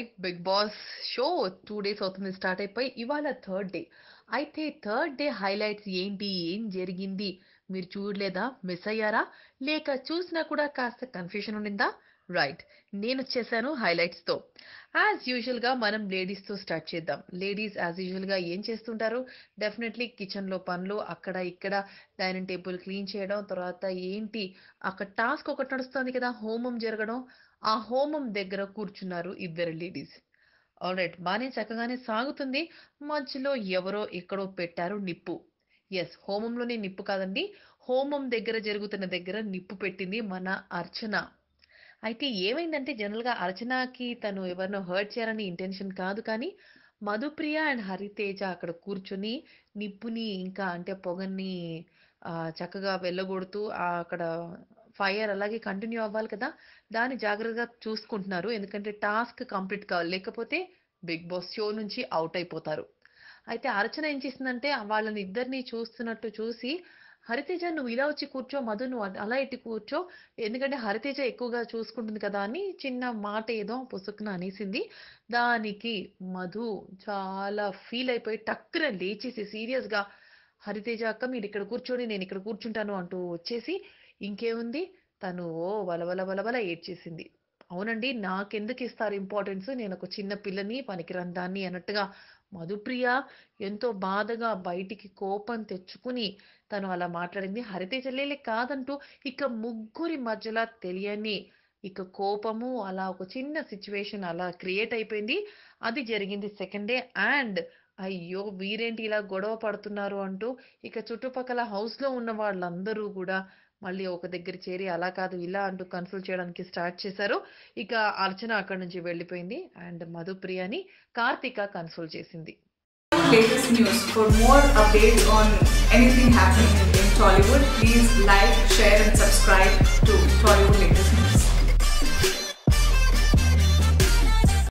Right Bigg Boss show two days అవుతుంది start అయిపోయి ఇవాళ థర్డ్ డే అయితే థర్డ్ డే హైలైట్స్ ఏంటి ఏం జరిగింది మీరు చూడలేదా మిస్ అయ్యారా? లేక చూసినా కూడా కాస్త కన్ఫ్యూషన్ ఉండిందా? రైట్ నేను వచ్చేసాను హైలైట్స్తో యాజ్ యూజువల్గా మనం లేడీస్తో స్టార్ట్ చేద్దాం. లేడీస్ యాజ్ యూజువల్గా ఏం చేస్తుంటారు? డెఫినెట్లీ కిచెన్లో పనులు అక్కడ ఇక్కడ డైనింగ్ టేబుల్ క్లీన్ చేయడం తర్వాత ఏంటి? అక్కడ టాస్క్ ఒకటి నడుస్తుంది కదా హోమం జరగడం. ఆ హోమం దగ్గర కూర్చున్నారు ఇద్దరు లేడీస్ ఆల్రైట్ బాగానే చక్కగానే సాగుతుంది. మధ్యలో ఎవరో ఎక్కడో పెట్టారు నిప్పు. ఎస్ హోమంలోనే నిప్పు కాదండి. హోమం దగ్గర జరుగుతున్న దగ్గర నిప్పు పెట్టింది మన అర్చన. అయితే ఏమైందంటే జనరల్గా అర్చనకి తను ఎవరినో హర్ట్ చేయాలని ఇంటెన్షన్ కాదు కానీ మధుప్రియ అండ్ హరితేజ అక్కడ కూర్చొని నిప్పుని ఇంకా అంటే పొగని చక్కగా వెళ్ళగొడుతూ అక్కడ ఫైర్ అలాగే కంటిన్యూ అవ్వాలి కదా దాన్ని జాగ్రత్తగా చూసుకుంటున్నారు. ఎందుకంటే టాస్క్ కంప్లీట్ కావాలి. లేకపోతే బిగ్ బాస్ షో నుంచి అవుట్ అయిపోతారు. అయితే అర్చన ఏం చేసిందంటే వాళ్ళని ఇద్దరిని చూస్తున్నట్టు చూసి హరితేజ నువ్వు ఇలా వచ్చి కూర్చో మధు నువ్వు అలా ఇట్టి కూర్చో ఎందుకంటే హరితేజ ఎక్కువగా చూసుకుంటుంది కదా అని చిన్న మాట ఏదో పుసుకున అనేసింది. దానికి మధు చాలా ఫీల్ అయిపోయి టక్కున లేచేసి సీరియస్గా హరితేజ అక్క మీరు ఇక్కడ కూర్చోండి నేను ఇక్కడ కూర్చుంటాను అంటూ వచ్చేసి ఇంకేముంది? తను ఓ వలవల వలవల ఏడ్చేసింది. అవునండి నాకెందుకు ఇస్తారు ఇంపార్టెన్స్? నేను ఒక చిన్న పిల్లని పనికిరందాన్ని అన్నట్టుగా. మధుప్రియ ఎంతో బాధగా బయటికి కోపం తెచ్చుకుని తను అలా మాట్లాడింది. హరితే లేలే కాదంటూ ఇక ముగ్గురి మధ్యలో తెలియని ఇక కోపము అలా ఒక చిన్న సిచ్యువేషన్ అలా క్రియేట్ అయిపోయింది. అది జరిగింది సెకండ్ డే అండ్ అయ్యో వీరేంటి ఇలా గొడవ పడుతున్నారు అంటూ ఇక చుట్టుపక్కల హౌస్లో ఉన్న వాళ్ళందరూ కూడా మళ్ళీ ఒక దగ్గర చేరి అలా కాదు ఇలా అంటూ కన్సల్ట్ చేయడానికి స్టార్ట్ చేశారు. ఇక అర్చన అక్కడ నుంచి వెళ్ళిపోయింది అండ్ మధుప్రియని కార్తిక కన్సల్ట్ చేసింది. For more updates on anything happening in please like share and to Tollywood